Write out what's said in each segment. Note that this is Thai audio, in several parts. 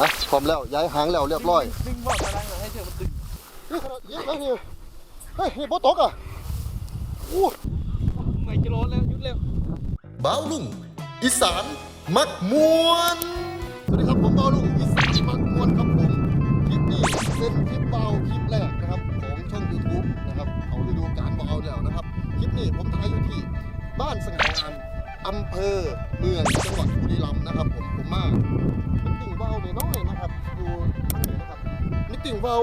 ฮะพร้อมแล้วย้ายหางแล้วเรียบร้อยดึงบอกพลังให้เชือมันดึงนี่ขนาดเยอะแล้วนี่เฮ้ยนี่โบตกอะอู้ไม่จะร้อนแล้วหยุดเร็วบ้าวลุงอีสานมักมวนสวัสดีครับผมบ้าวลุงอีสานมักมวนครับผมคลิปนี้เป็นคลิปเบาคลิปแรกนะครับของช่อง YouTube นะครับเอาฤดูกาลมาเอาแล้วนะครับคลิปนี้ผมถ่ายอยู่ที่บ้านสง่างามอำเภอเมืองจังหวัดบุรีรัมย์นะครับผมผมมามิตติ้งเบา น้อยๆนะครับอยู่ทางนี้นะครับมิตติ้งเบา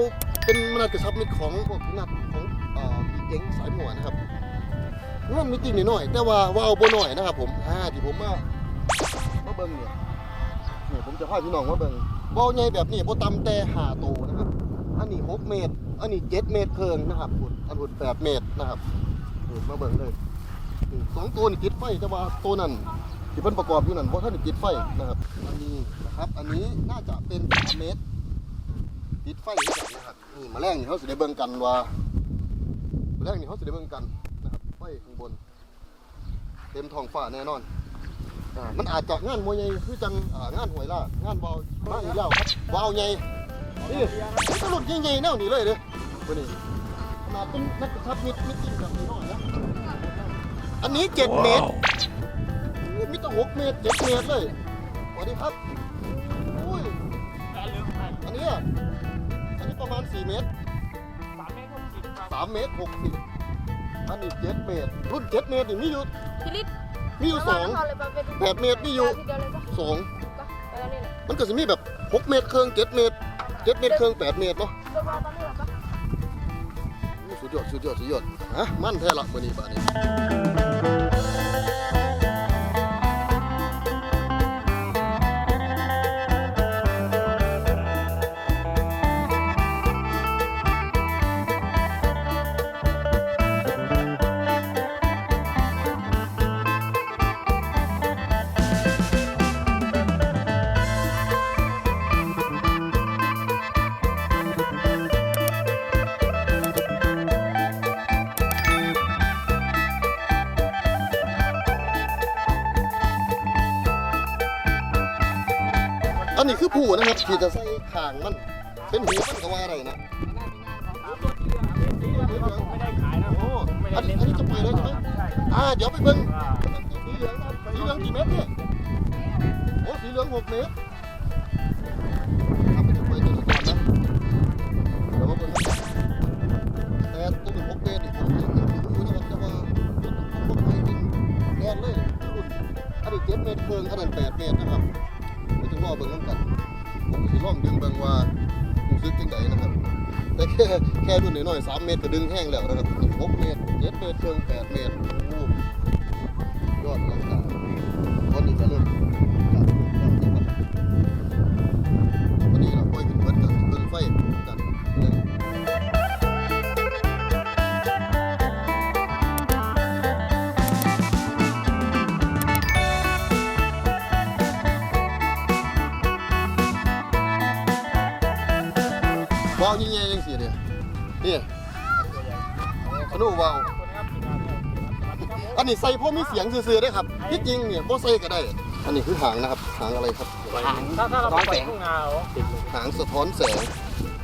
เป็นมนาจกระชับมิตรของพวกนัดของเอ่อพี่เก๋งสายหมวนะครับมันมีติ่งนิดหน่อยแต่ว่าวาเอาบ่หน่อยนะครับ ผมอ่าที่ผมมามาเบิ่งเนี่ยนี่ผมจะพาพี่น้องมาเบิ่งบ่ใหญ่แบบนี้บ่ต่ำแต่หาโตนะครับอันนี้6เมตร อันนี้7เมตรครึ่งนะครับคุณอันคุณ8เมตรนะครับมาเบิ่งเลยสองตัวนี่ติดไฟแต่ว่าตัวนั้น ที่เพิ่นประกอบอยู่นั่นบ่ทันได้ติดไฟนะครับอันนี้นะครับ อันนี้น่าจะเป็น3เมตรติดไฟด้วยกันนะครับนี่มาแมลงนี่เขาสิได้เบิ่งกันว่าแมลงนี่เขาสิได้เบิ่งกันนะครับไฟข้างบน เต็มท้องฟ้าแน่นอนอ่ามันอาจจะงานมวยใหญ่คือจังอ่างานหวยล่างานเบามาอีกแล้วครับวาวใหญ่นี่มันตลุดใหญ่ๆแนวนี้เลยเด้อตัวนี้ขนาดเป็นนักกระชับมิดมิดจริงแบบนี้น้อยนะอันนี้เจ็ดเมตร มีตั้งหกเมตรเจ็ดเมตรเลยสวัสดีครับอุ้ยการเรือของไทยอันนี้อะอันนี้ประมาณสี่เมตรสามเมตรหกสิบครับสามเมตรหกสิบอันนี้เจ็ดเมตร รุ่นเจ็ดเมตรนี่มีอยู่พิลิตมีอยู่สองแปดเมตรนี่อยู่ทีเดียวเลยปะสองปะไปแล้วนี่แหละมันก็จะมีแบบหกเมตรครึ่งเจ็ดเมตรเจ็ดเมตรครึ่งแปดเมตรเนาะเดี๋ยวรอตอนนี้แหละปะโอ้สุดยอดสุดยอดสุดยอดฮะมั่นแท้ละมื่อนี้บ้านี้ คู่นะครับที่จะใส่ขางมันเป็นหูมันก็ว่าอะไรนะไม่ได้ขายนะอ้อันนี้อันนี้จะปล่อยเลยใช่ไหมอ่าเดี๋ยวไปเบิ่งสีเหลืองนะสีเหลืองกี่เมตรเนี่ยโอ้สีเหลืองหกเมตรทำไปถึงไปตัวนี้ก่อนนะเดี๋ยวมาเบิ่งแต่ตัวหนึ่งหกเมตรนี่ผมยังไม่รู้นะครับแต่ว่าพวกไทยเป็นแรงเลยอันนี้เจ็ดเมตรเพิงอันนั้นแปดเมตรนะครับไปถึงรอเบิ่งน้ำกัน ผมสิลองดึงเบิ่งว่ารู้สึกจังไดนะครับ แต่แค่แค่รุ่นน้อยๆสามเมตรก็ดึงแห้งแล้วนะครับนี่หกเมตรเจ็ดเมตรเชิงแปดเมตร ขนุวาวอันนี้ใส่เพราะมีเสียงซื่อๆได้ครับที่จริงเนี่ยบ่ใส่ก็ได้ อันนี้คือหางนะครับ หางอะไรครับถ้าถ้าเราไปทุ่งนาเหรอติดเลยหางสะท้อนแสง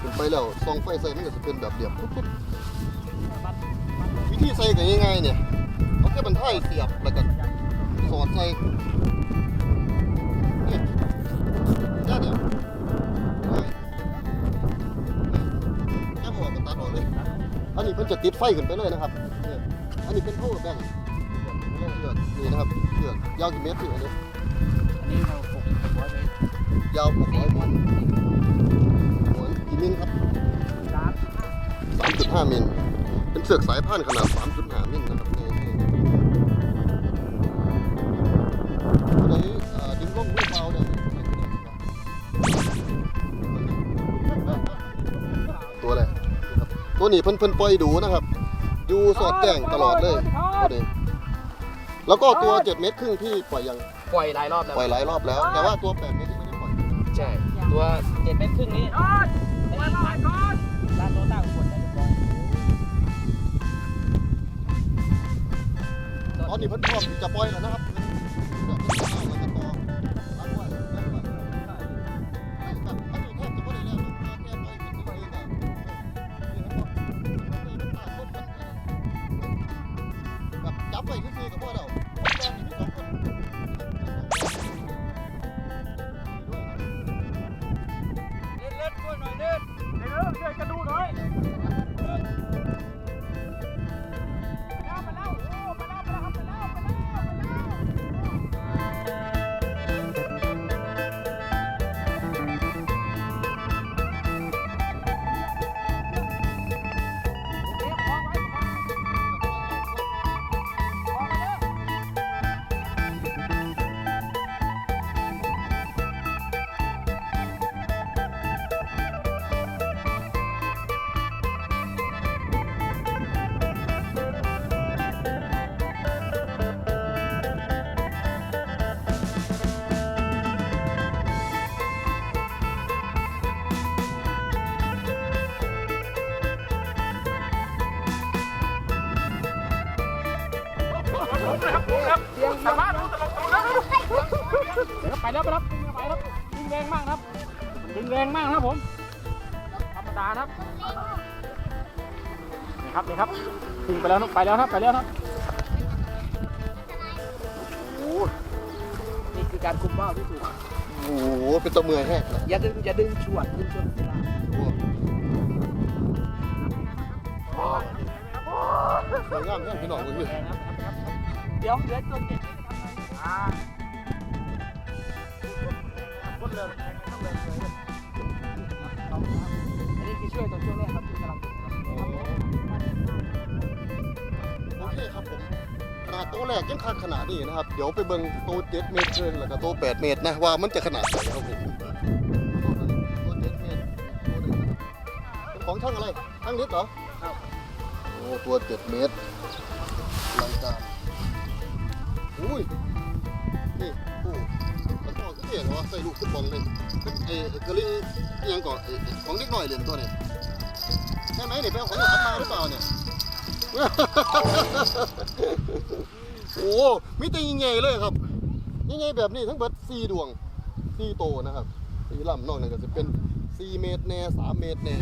ขึ้นไปแล้วส่องไฟใส่มันก็จะเป็นแบบเดียบปุ๊บๆวิธีใส่ก็ง่ายๆเนี่ย เอาแค่บรรทัยเสียบแล้วก็สอดใส่ จะติดไฟขึ้นไปเลยนะครับอันนี้เป็นโทษแบงเยือกนี่นะครับเชือกยาวกี่เมตรถึงอันนี้อันนี้เราหกร้อยเมตรยาว600มิลหัวกี่มิลครับสาม3.5มิลเป็นเสือกสายพานขนาด3.5มิลนะครับนี่นี่ตัวนี้เอ่อดึงลงด้วยเบาเนี่ย ตัวนี้เพิ่นเพิ่นปล่อยดูนะครับ อยู่สอดแจ้งตลอดเลยตัวนี้แล้วก็ตัว 7 เมตรครึ่งที่ปล่อยยังปล่อยหลายรอบแล้วปล่อยหลายรอบแล้ว แต่ว่าตัว 8 เมตรยังไม่ได้ปล่อยใช่ตัวเจ็ดเมตรครึ่งนี้ได้ยินไหมร้านโตต้าอุบลได้เรียบร้อยตอนนี้เพิ่นพร้อมที่จะปล่อยแล้วนะครับ แล้วไปแล้วไปแล้วดึงแรงมากครับดึงแรงมากนะครับผมธรรมดาครับนี่ครับนี่ครับดึงไปแล้วนะไปแล้วครับไปแล้วครับโอ้นี่คือการคุมว่าวที่ถูกโอ้โหเป็นตัวเมือแห้งนะอย่าดึงอย่าดึงชวดดึงชวดเวลาโอ้สวยงามแห้งพี่น้องเลยแรงนะครับครับครับเดี๋ยวเดี๋ยวตัวเจ็บอ่า คนเริ่มแรงนะครับเริ่มเลยครับอันนี้คือช่วยตอนช่วงแรกครับที่กำลังครับโอเคครับผมขนาดโต๊ะแรกยังคักขนาดนี้นะครับ เดี๋ยวไปเบิ่งโต๊ะ7เมตรเกินแล้วก็โต๊ะ8เมตรนะว่ามันจะขนาดไหนครับผมโต๊ะ7เมตรโต๊ะหนึ่งเป็นของช่างอะไรช่างลิตรเหรอครับโอ้ตัว7เมตรอลังการอุ้ยนี่โอ้ แล้วก็คือเห็นว่าใส่ลูกฟุตบอลเลยเอเกร์ลิงยังก่อของเล็กหน้อยเหรียญตัวนี้ใช่ไหมเนี่ยไปเอาของหลานมาหรือเปล่าเนี่ยโอ้มีแต่ยิงใหญ่เลยครับยิงใหญ่แบบนี้ทั้งเบิดสี่ดวงสี่โตนะครับสี่ลำนอกนั้นก็จะเป็นสี่เมตรแน่สามเมตรแน่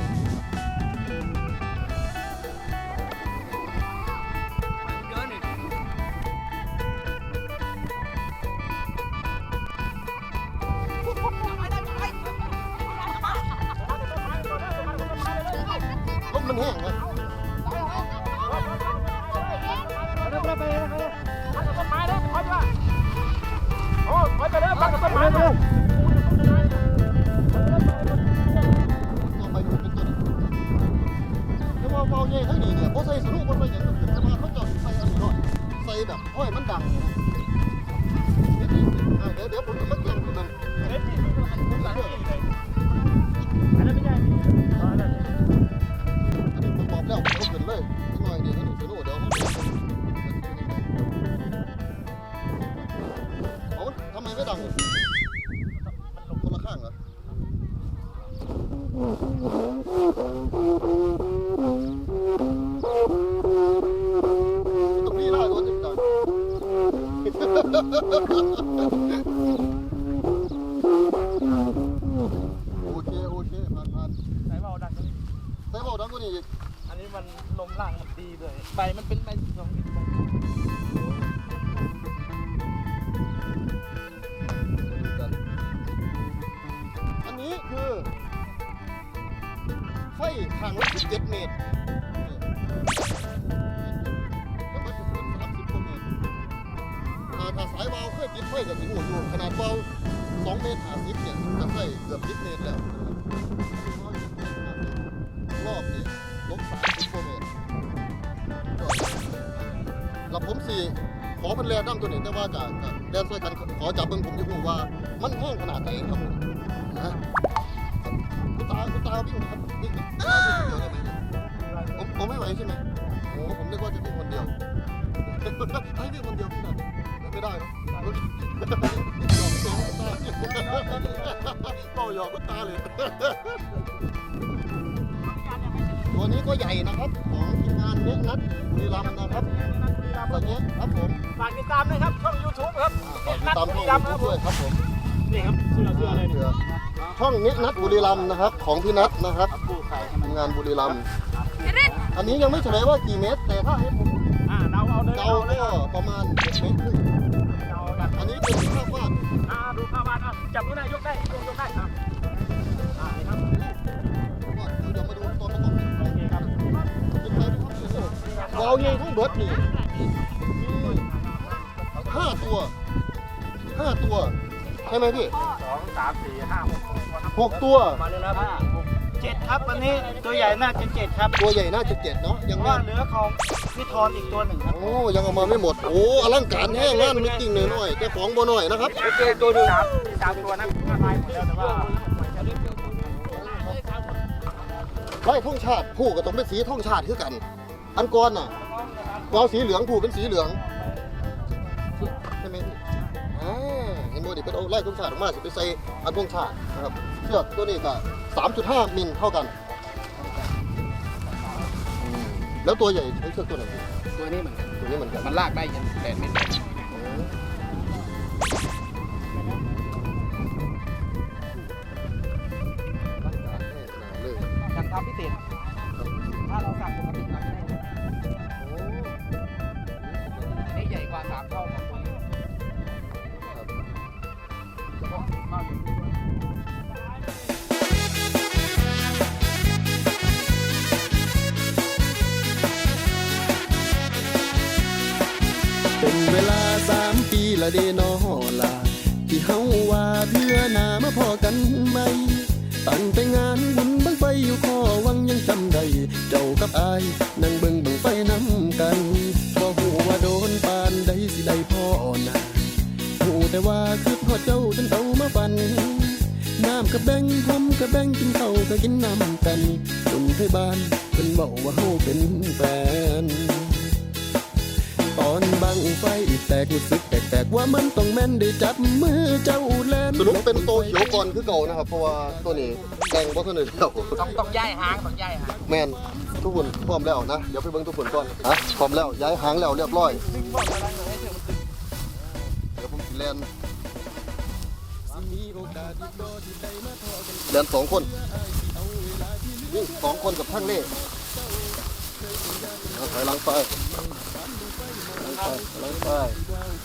ถ้าถ้าสายวาล์วเคยติดไฟกับถึงหัวอยู่ขนาดวาล์ว2เมตร50เนี่ยจะใส่เกือบ10เมตรแล้วรอบนี้ลบ30กว่าเมตรแล้วผมสี่ขอเป็นแรดั้มตัวนี้แต่ว่าจะจะแดนช่วยกันขอจับเบิ่งผมจะรู้ว่า มันแห้งขนาดไหนครับผมนะคุณตาคุณตาวิ่งครับวิ่งผมผมไม่ไหวใช่ไหมโอ้ผมนึกว่าจะวิ่งคนเดียวให้วิ่งคนเดียวพี่หน่อย ไม่ได้เนาะหยอกเสียงคุณตาเป่าหยอกคุณตาเลยตัวนี้ก็ใหญ่นะครับ ของทีมงานเนี้ยนัดบุรีรัมย์นะครับตัวนี้ครับผมฝากติดตามด้วยครับช่อง YouTube ครับฝากติดตามช่องยูทูบด้วยครับผมนี่ครับเสื้อเสื้ออะไรเนี่ยช่องเนี้ยนัดบุรีรัมย์นะครับ ของพี่นัทนะครับครับปูไข่ให้ทีมันมงานบุรีรัมย์อันนี้ยังไม่เฉลยว่ากี่เมตร แต่ถ้าให้ผมอ่าเดาเอาเลยเดาก็ประมาณ7เมตรครึ่ง จับก็ได้ยกได้ยกยได้ครับเราเองทั้งเบิดนี่ห้าตัวห้าตัว ใช่ไหมพี่สองสามสี่ห้าหกตัวหกตัว มาเลยนะ เจ็ดครับวันนี้ตัวใหญ่น่าจะเจ็ดครับตัวใหญ่น่าจะเจ็ดเนาะยังว่าว่าเหลือของพี่ทอนอีกตัวหนึ่งครับโอ้ยังเอามาไม่หมด โอ้อลังการแห้งงานมิตติ้งหน่อยๆแต่ของบ่หน่อยนะครับ เจอตัวหนึ่งสามตัวนั้นมาตายหมดแล้วแต่ว่าไล่ท่องชาติผู้ก็ต้องเป็นสีท่องชาติคือกัน อันก่อนน่ะเราสีเหลืองผู้เป็นสีเหลืองใช่ไหมพี่อ่าเห็นโมดิเป็นเอาไล่ท่องชาติออกมาสิไปใส่อันท่องชาตินะครับเชือกตัวนี้ก็ 3.5มิลเท่ากันอืมแล้วตัวใหญ่ใช้เชือกตัวไหนพี่ตัวนี้เหมือนกันตัวนี้เหมือนกัน มันลากได้ยันแปดเมตร เป็นเวลาสามปีละเดนอลาที่เฮาว่าเพื่อนามาพอกันไหมตั้งแต่งานบุญบังไฟอยู่ข้อวังยังจำได้ เจ้ากับอายนั่งเบิ่งบังไฟน้ำกันบ่หูว่าโดนปานใดสิได้พ่อนะหูแต่ว่าคือพ่อเจ้าจนเตามาปันน้ำกับแบงทำกับแบงกินเข้าก็กินน้ำกันจนไทยบ้านเป็นบอกว่าเฮาเป็นแฟน กรู้สึกแปลกๆว่ามันต้องแม่นได้จับมือเจ้าแลนสรุปเป็นโตเขียวก่อนคือเก่านะครับ เพราะว่าตัวนี้แดงเพราะตัวนี้แล้วต้องต้องย้ายหางต้องย้ายหางแมนทุกคนพร้อมแล้วนะ เดี๋ยวไปเบิ่งทุกคนก่อนฮะพร้อมแล้วย้ายหางแล้วเรียบร้อย เดี๋ยวผมสิแลนแลนสองคนนี่สองคนกับทั้งเล่เอาถอยหลังไปถอยหลังไปถอยหลังไปถอยหลังไป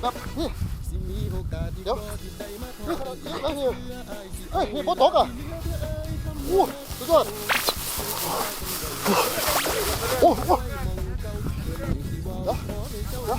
แบบนี่เดี๋ยวนี่นี่นี่เฮ้ยนี่โป๊ตกอะโอ้สุดยอดโอ้โหเดี๋ยวเดี๋ยว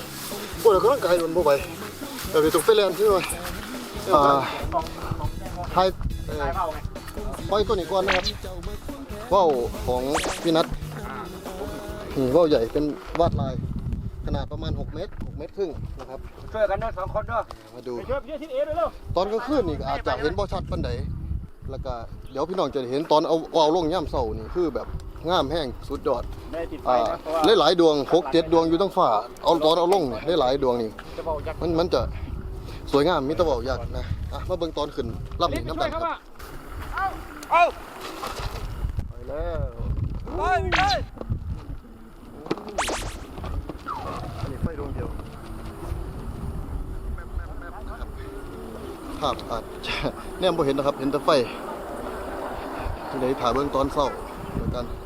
พูดได้กำลังกายโดนบ่ไหวแต่ไปตกไปเลนใช่ไหมอ่าไทยเอ่อสายเผาไปล่อยตัวนี้ก่อนนะครับว่าวของพี่นัทนี่ว่าวใหญ่เป็นวาดลายขนาดประมาณ 6 เมตร 6 เมตรครึ่งนะครับ ช่วยกันด้วยสองคนด้วยมาดู ไปช่วยพี่ทิศเอด้วยเร็วตอนกลางคืนนี่ก็อาจจะเห็นบ่ชัดปานใดแล้วก็เดี๋ยวพี่น้องจะเห็นตอนเอาเอาลงย่ำเสานี่คือแบบ งามแห้งสุดยอดไม่ได้ติดไฟอ่านะเพราะว่าหลายๆดวงหกเจ็ดดวงอยู่ทั้งฟ้าเอาตอนเอาลงนี่หลายๆดวงนี่จะบอกยักษ์มันมันจะสวยงามมิตรบอกอยากนะอะมาเบิ่งตอนขึ้นลำรีนี้บไปน้ำช่กัวยนคเขารับว่าเอาไปแล้วไปไปอันนี้ไฟดวงเดียวภาพอาจจะแนมบ่เห็นนะครับเห็นแต่ไฟที่ไหนถ่ายเบื้องตอนเศร้าเหมือนกันที่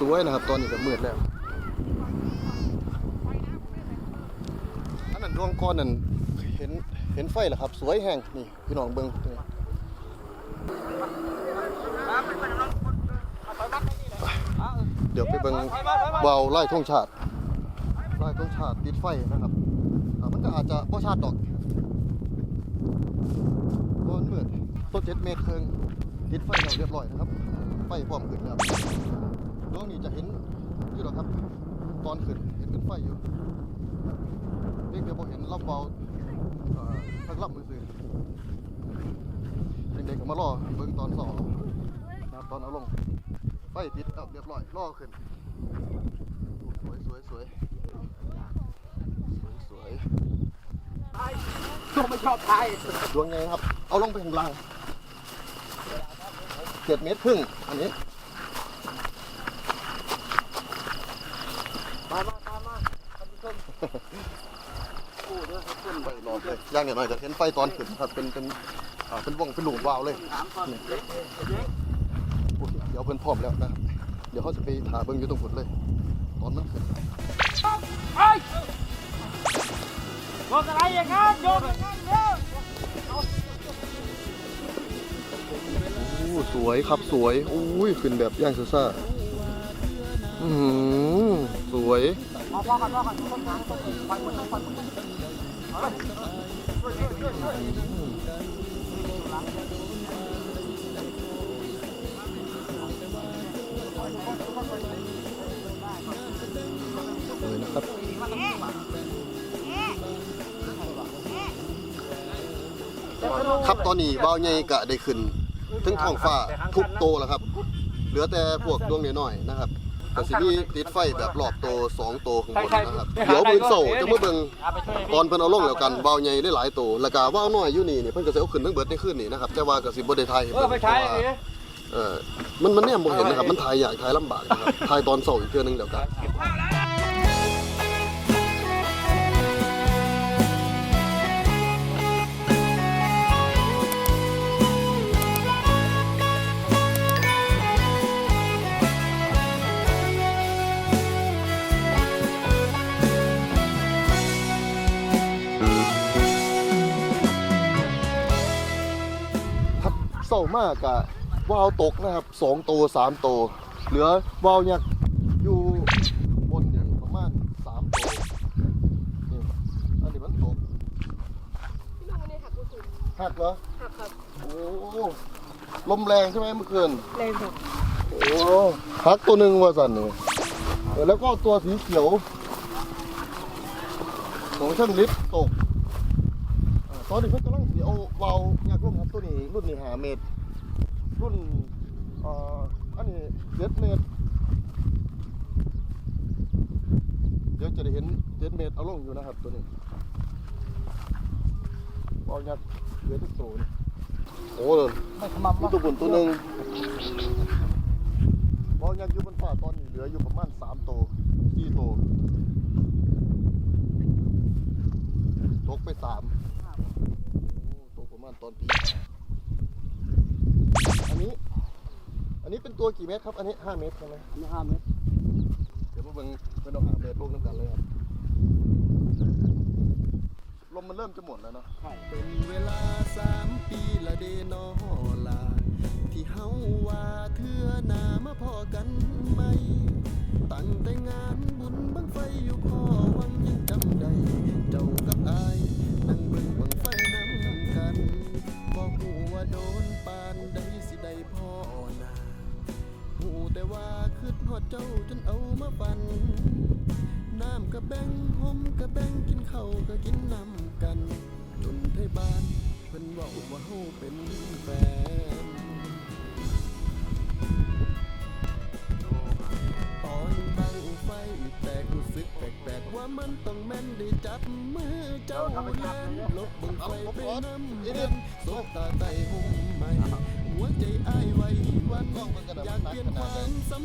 สวยนะครับ ตอนนี้แบบมืดแล้วอันนั้นดวงก้อนนั่นเห็นเห็นไฟเหรอครับ สวยแห้งนี่พี่น้องเบิ้งเดี๋ยวไปเบิ้งเบาไล่ท่งชาติไล่ท่งชาติติดไฟนะครับมันก็อาจจะพ่อชาติดอกตอนมืดต้นเจ็ดเมตรเคิงติดไฟเราเรียบร้อยนะครับ ไฟพร้อมขึ้นแล้ว ดวงนี้จะเห็นอยู่หรอกครับ ตอนขึ้นเห็นเป็นไฟอยู่เด็กเดี๋ยวพอเห็นลำเบาเอ่อทักลำมือซื้อเด็กๆก็มารอเบิ่งตอนสองนะครับตอนเอาลงไฟติดเอาเรียบร้อยล่อขึ้นสวยสวยสวยสวยตัวไม่ชอบไทยดวงไงครับ เอาลงไปข้างล่างเจ็ดเมตรครึ่งอันนี้ มามาตามมาท่า นผู้ชมโอ้เดี๋ยวหน่อยจะเห็นไฟตอนขึ้นครับเป็นเป็นอ่าเป็นวงเป็นหลุมวาวเลยถามก่อนเด็กเด็กโอเคเดี๋ยวเพิ่นพร้อมแล้วนะครับเดี๋ยวเขาจะไปถาเบิ่งอยู่ตรงฝุดเลย ตอนมันขึ้นไอ้โยนอะไรอย่างนั้นโยนอย่างนั้นเร็วโอ้สวยครับสวยอุ้ยขึ้นแบบย่างซ่าๆอือหือสวย มาพอกันพ่อกันต้นทางต้นไปหมดไปหมดเอาเลยช่วยช่วยช่วยช่วยสวยนะครับครับตอนนี้เบาใหญ่กะได้ขึ้น ถึงท้องฟ้าทุกโตแล้วครับ เหลือแต่พวกดวงน้อยๆนะครับ แต่สิมีติดไฟแบบรอบโตสองโตข้างบนนะครับเดี๋ยวมื้อเช้าจะมาเบิ่งเอาไปช่วยตอนเพิ่นเอาลงแล้วกันบ่าวใหญ่หลายๆโตแล้วก็บ่าวน้อยอยู่นี่นี่เพิ่นก็สิเอาขึ้นทั้งเบิดในคืนนี้นะครับแต่ว่าก็สิบ่ได้ถ่ายให้เออเบิ่งไปใช้เพราะว่าดิเออมันมันแนมบ่เห็นนะครับมันถ่ายยากถ่ายลำบากนะครับถ่ายตอนเช้าอีกเทื่อนึงแล้วกัน มากกะวาวตกนะครับสองโตสามโต เหลือว่าวยักษ์อยู่บนเนี่ประมาณสามโตนี่อันนี้มันตกพี่ลุงวันนี้หักกูสหักเหรอหักครับโอ้ลมแรงใช่ไหมเมื่อคืนแรงสุดโอ้หักตัวหนึ่งว่าสันนี่เออแล้วก็ตัวสีเขียวของช่างลิฟต์ตกอตอนนี้เพิ่งกำลังสีเอาวาวยักษ์ร่มครับตัวนี้รุ่นนี้หาเมตร รุ่นเอ่ออันนี้เจ็ดเมตร เดี๋ยวจะได้เห็นเจ็ดเมตรเอาลงอยู่นะครับตัวนี้วาวยักษ์เหลือทุกตัวนี่โอ้เลยไม่ขมับมีตัวบุญตัวหนึ่งวาวยักษ์อยู่บนฟ้าตอนนี้เหลืออยู่ประมาณสามตัวสี่ตัวตกไปสามโอ้ตกประมาณตอนปี อันนี้ อันนี้เป็นตัวกี่เมตรครับ อันนี้ห้าเมตรใช่ไหมนี่ห้าเมตร เดี๋ยวมาเบิ่งเป็นเอาหาเมตรลงน้ำกันเลยครับ ลมมันเริ่มจะหมดแล้วเนาะ ใช่เป็นเวลาสามปีละเดนอลา ที่เฮาว่าเทื่อหนามาพอกันไหมตั้งแต่ จ้าจนเอามาฝัน น้ำกะแบ่งห่มกะแบ่งกินข้าวก็กินน้ำกันจนไทยบ้านเพิ่นเว่าว่าเฮาเป็นแฟนตอนบังไฟแต่รู้สึกแปลกๆว่ามันต้องแม่นได้จับมือเจ้าแลนลบบังไฟไปน้ำเย็นสบตาใต้ห่มไม้หัวใจอ้ายไว้วันอยากเปลี่ยนความสัม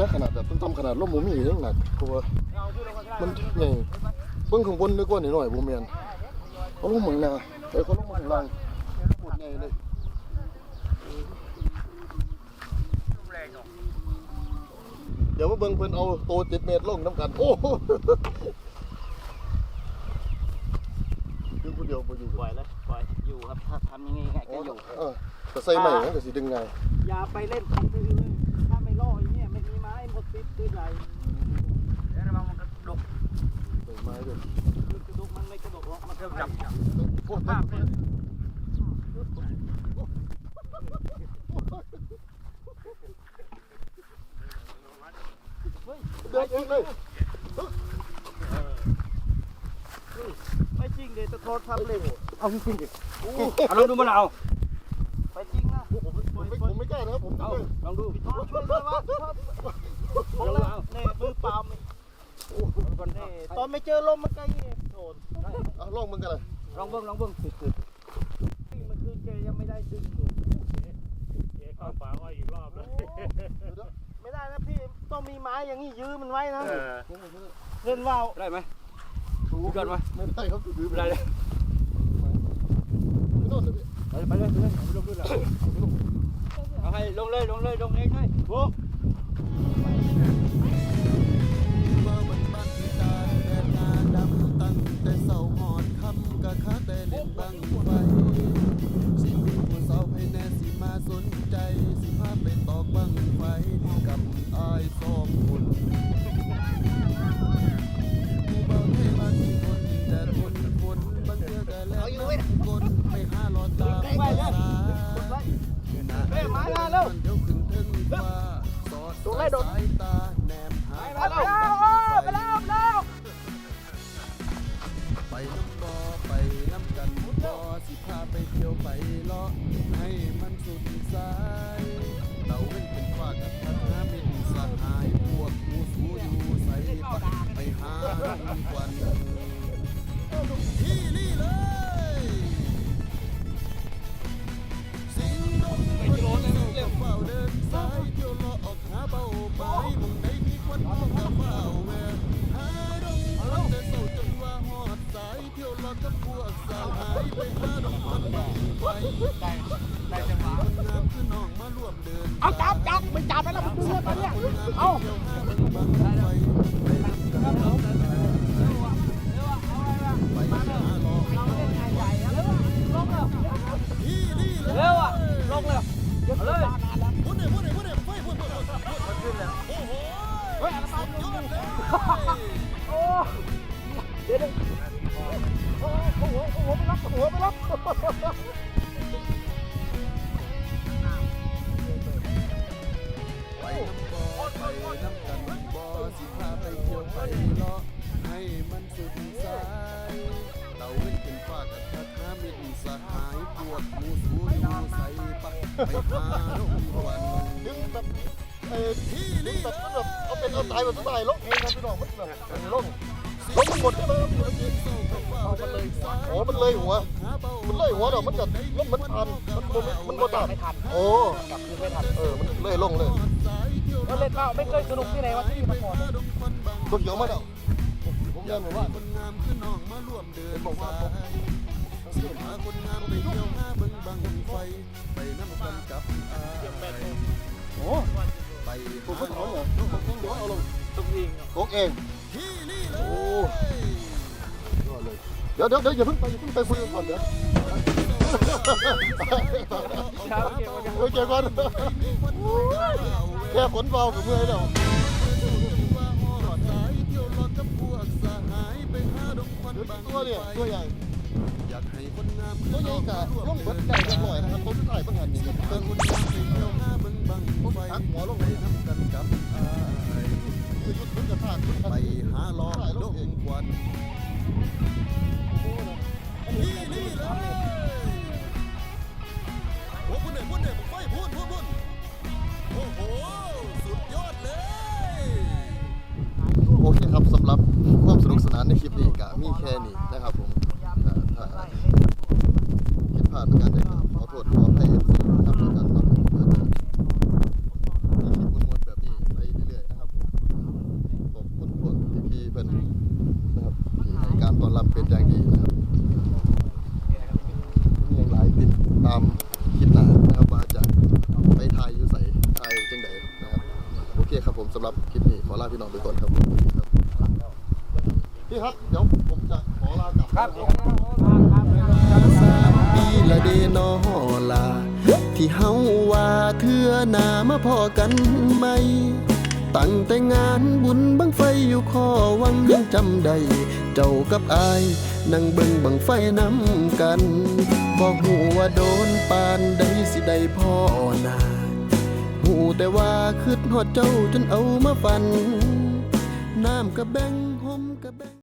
นักนะขนาดแบบต้มๆขนาดล่มหมูหมี่ยังหนักกลัวมันใหญ่เบิ่งข้างบนนึกว่าหน่อยๆบ่แม่นเอาลงมาหน้าไอ้คนลงมาข้างล่างปวดใหญ่เลยเดี๋ยวมาเบิ่งเพิ่นเอาโตเจ็ดเมตรลงน้ำกัน โอ้โหดึงคนเดียวบ่อยู่ปล่อยแล้วปล่อยอยู่ครับถ้าทำยังไงไงก็อยู่เออแต่ใส่ใหม่มันก็สิดึงไงายอย่าไปเล่นของ ไม้หมดปิดตัวใหญ่เดี๋ยวระวังมันกระดกใส่ไม้ด้วยกระดกมันไม่กระดกหรอกมันกระจับโอ้โหภาพเนี่ยเดินเองเลยไม่จริงเดี๋ยวจะโทษทำเลยเอาจริงๆดิเอาลองดูมันเอาไปจริงนะผมผมผมไม่ผมไม่กล้านะครับผมเอาไม่ลองดูช่วยเลยวะ ลองเอานี่มือเปล่าไม่นี่ตอนไม่เจอลมมันก็เงี้ยโดนเอาลองมึงกันเลยลองเบิ้งลองเบิ้งสุดมันคือแกยังไม่ได้ดึงอยู่เข้าป่าอ้อยอีกรอบแล้วไม่ได้นะพี่ต้องมีไม้อย่างนี้ยื้อมันไว้นะเล่นว่าวได้ไหมดูกันไหมไม่ได้ครับถือไม่ได้เลยไม่ต้องเลยไปไปเลยไปเลยลงด้วยแล้วเอาให้ลงเลยลงเลยลงเองเลยโบ สาหอดคำกะคาแต่เล่นบังไฟสิมีผู้สาวให้แน่สิมาสนใจสิพาไปตอกบังไฟกับอายสอง วกมูสูอยู่ใส่ปะไปหาลงวันดึงแบบเออที่นี่แบบมันแบบเอาเป็นเอาตายแบบตายลงเองครับพี่น้องมันแบบลงลงหมดใช่ไหมครับเอามันเลยอ๋อมันเลยหัวมันเลยหัวดี๋ยวมันจะลงมันพันมันมันบ่ตัดโอ้กลับคืนไม่ทันเออมันเลยลงเลยเราเล่นว่าวไม่เคยสนุกที่ไหนวะที่นี่มาก่อนตัวเขียวมาแล้วผมยันบอกว่าคนงามคือน้องมา ร่วนสายสิหาคนงามไปเที่ยวหน้าเบิ่งบังไฟ ไปน้ำกันกับอายโอ้ไปผมหาก็หถลอนอกเหรอต้องต้องเอาลงต้องยิงโกกเองที่นี่เลยโอ้ยอดเลยเดี๋ยวเดี๋ยวเดี๋ยวอย่าเพิ่งไปอย่าเพิ่งไปคุยกันก่อนเดี๋ยวโอเคก่อนแค่ขนเบากับเมื่อยแล้วตัวเนี่ยตัวใหญ่ ตัวใหญ่กะล่องเบิดไก่กันหน่อยนะครับตัวที่ถ่ายบางหันนี่เติเติมมคนงามทักหัวลงไปเลยน้ำกันกับอายคือยุดมันจะถ่ายไปหาล้อลงควันที่นี่เลยโอ้พูดหน่อยพูดหน่ยผมไฟพูดพูดพูดโอ้โห สุดยอดเลย โอเคครับสำหรับความสนุกสนานในคลิปนี้กะมีแค่นี้นะครับ ในนะครับการต้อนรับเป็นอย่างดีนะครับมีอย่างหลายติดตามคิดหนานะครับว่าจะไปถ่ายอยู่ใส่ทายจังใดนะครับโอเคครับผมสำหรับคลิปนี้ขอลาพี่น้องไปก่อนครับพี่ครับเดี๋ยวผมจะขอลากลับครับปีละเดนอลาที่เฮาว่าเธอหนามาพอกันไหม ตั้งแต่งานบุญบังไฟอยู่ข้อวังยังจำได้เจ้ากับอายนั่งเบิ่งบังไฟน้ำกันบอกหูว่าโดนปานใดสิใดพ่อนาหูแต่ว่าคืดหอดเจ้าจนเอามาฟัน น้ำกระแบงห่มกระแบง